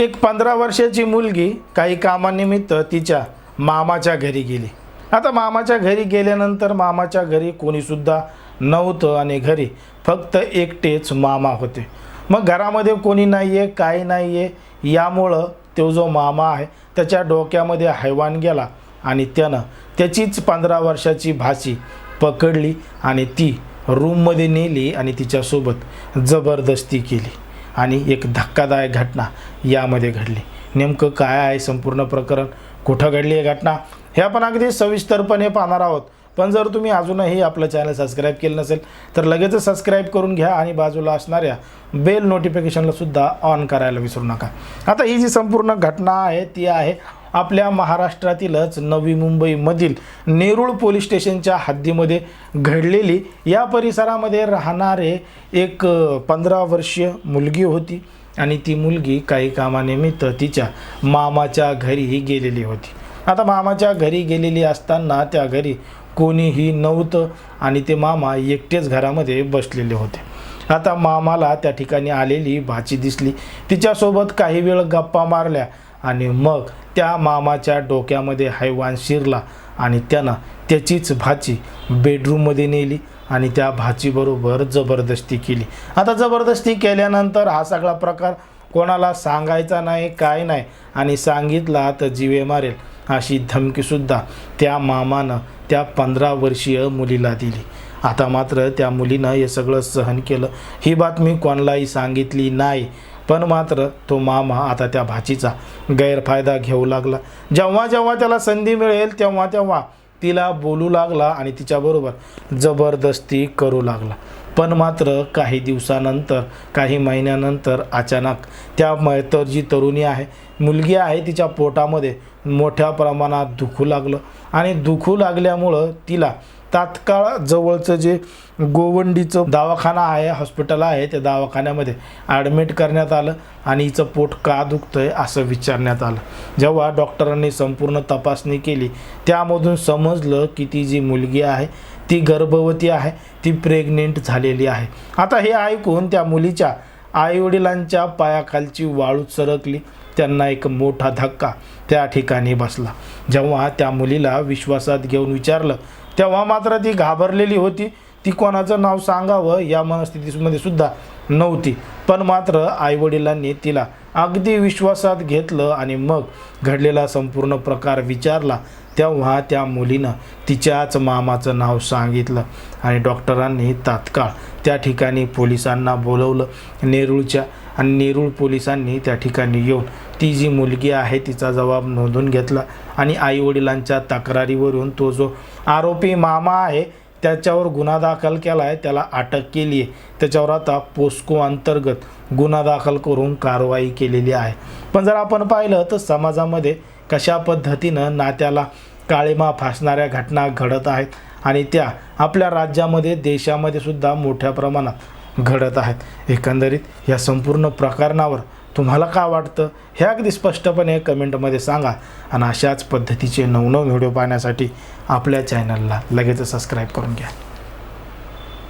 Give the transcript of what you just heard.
एक पंधरा वर्षाची मुलगी काही कामानिमित्त तिच्या मामाच्या घरी गेली. आता मामाच्या घरी गेल्यानंतर मामाच्या घरी कोणीसुद्धा नव्हतं आणि घरी फक्त एकटेच मामा होते. मग घरामध्ये कोणी नाही आहे काही नाही आहे यामुळं तो जो मामा आहे त्याच्या डोक्यामध्ये हैवान गेला आणि त्यानं त्याचीच पंधरा वर्षाची भाची पकडली आणि ती रूममध्ये नेली आणि तिच्यासोबत जबरदस्ती केली. आणि एक धक्कादायक घटना यामध्ये घडली. नेमकं काय आहे संपूर्ण प्रकरण? कुठं घडली आहे घटना? हे आपण अगदी सविस्तरपणे पाहणार आहोत. पण जर तुम्ही अजूनही आपलं चॅनल सबस्क्राईब केलं नसेल तर लगेचच सबस्क्राईब करून घ्या आणि बाजूला असणाऱ्या बेल नोटिफिकेशनला सुद्धा ऑन करायला विसरू नका. आता ही जी संपूर्ण घटना आहे ती आहे आपल्या महाराष्ट्रातीलच नवी मुंबईमधील नेरूळ पोलीस स्टेशनच्या हद्दीमध्ये घडलेली या परिसरामध्ये राहणारे एक पंधरा वर्षीय मुलगी होती आणि ती मुलगी काही कामानिमित्त तिच्या मामाच्या घरीही गेलेली होती. आता मामाच्या घरी गेलेली असताना त्या घरी कोणीही नव्हतं आणि ते मामा एकटेच घरामध्ये बसलेले होते. आता मामाला त्या ठिकाणी आलेली भाची दिसली. तिच्यासोबत काही वेळ गप्पा मारल्या. आणि मग त्या मामाच्या डोक्यामध्ये हैवान शिरला आणि त्यानं त्याचीच भाची बेडरूममध्ये नेली आणि त्या भाचीबरोबर जबरदस्ती केली. आता जबरदस्ती केल्यानंतर हा सगळा प्रकार कोणाला सांगायचा नाही काय नाही आणि सांगितला तर जीवे मारेल अशी धमकीसुद्धा त्या मामानं त्या पंधरा वर्षीय मुलीला दिली. आता मात्र त्या मुलीनं हे सगळं सहन केलं. ही बातमी कोणालाही सांगितली नाही. पण मात्र तो मामा आता त्या भाचीचा गैरफायदा घेऊ लागला. जेव्हा जेव्हा त्याला संधी मिळेल तेव्हा तेव्हा तिला बोलू लागला आणि तिच्याबरोबर जबरदस्ती करू लागला. पण मात्र काही दिवसानंतर काही महिन्यानंतर अचानक त्या म तर जी तरुणी आहे मुलगी आहे तिच्या पोटामध्ये मोठ्या प्रमाणात दुखू लागलं आणि दुखू लागल्यामुळं तिला तात्काळ जवळचं जे गोवंडीचं दवाखाना आहे हॉस्पिटल आहे त्या दवाखान्यामध्ये ॲडमिट करण्यात आलं आणि हिचं पोट का दुखतं आहे असं विचारण्यात आलं. जेव्हा डॉक्टरांनी संपूर्ण तपासणी केली त्यामधून समजलं की ती जी मुलगी आहे ती गर्भवती आहे ती प्रेग्नेंट झालेली आहे. आता हे ऐकून त्या मुलीच्या आईवडिलांच्या पायाखालची वाळू सरकली. त्यांना एक मोठा धक्का त्या ठिकाणी बसला. जेव्हा त्या मुलीला विश्वासात घेऊन विचारलं तेव्हा मात्र ती घाबरलेली होती. ती कोणाचं नाव सांगावं या मनस्थितीमध्ये सुद्धा नव्हती. पण मात्र आईवडिलांनी तिला अगदी विश्वासात घेतलं आणि मग घडलेला संपूर्ण प्रकार विचारला. तेव्हा त्या मुलीनं तिच्याच मामाचं नाव सांगितलं आणि डॉक्टरांनी तात्काळ त्या ठिकाणी पोलिसांना बोलवलं. नेरूळच्या आणि नेरूळ पोलिसांनी त्या ठिकाणी येऊन ती जी मुलगी आहे तिचा जबाब नोंदून घेतला आणि आईवडिलांच्या तक्रारीवरून तो जो आरोपी मामा आहे त्याच्यावर गुन्हा दाखल केला आहे त्याला अटक केली आहे. त्याच्यावर आता पोस्को अंतर्गत गुन्हा दाखल करून कारवाई केलेली आहे. पण जर आपण पाहिलं तर समाजामध्ये कशा पद्धतीनं नात्याला काळीमा फासणाऱ्या घटना घडत आहेत आणि त्या आपल्या राज्यामध्ये देशामध्ये सुद्धा मोठ्या प्रमाणात घडत आहेत. एकंदरीत या संपूर्ण प्रकरणावर तुम्हाला काय वाटतं हे अगदी स्पष्टपणे कमेंटमध्ये सांगा. आणि अशाच पद्धतीचे नवनव व्हिडिओ पाहण्यासाठी आपल्या चॅनलला लगेच सबस्क्राईब करून घ्या.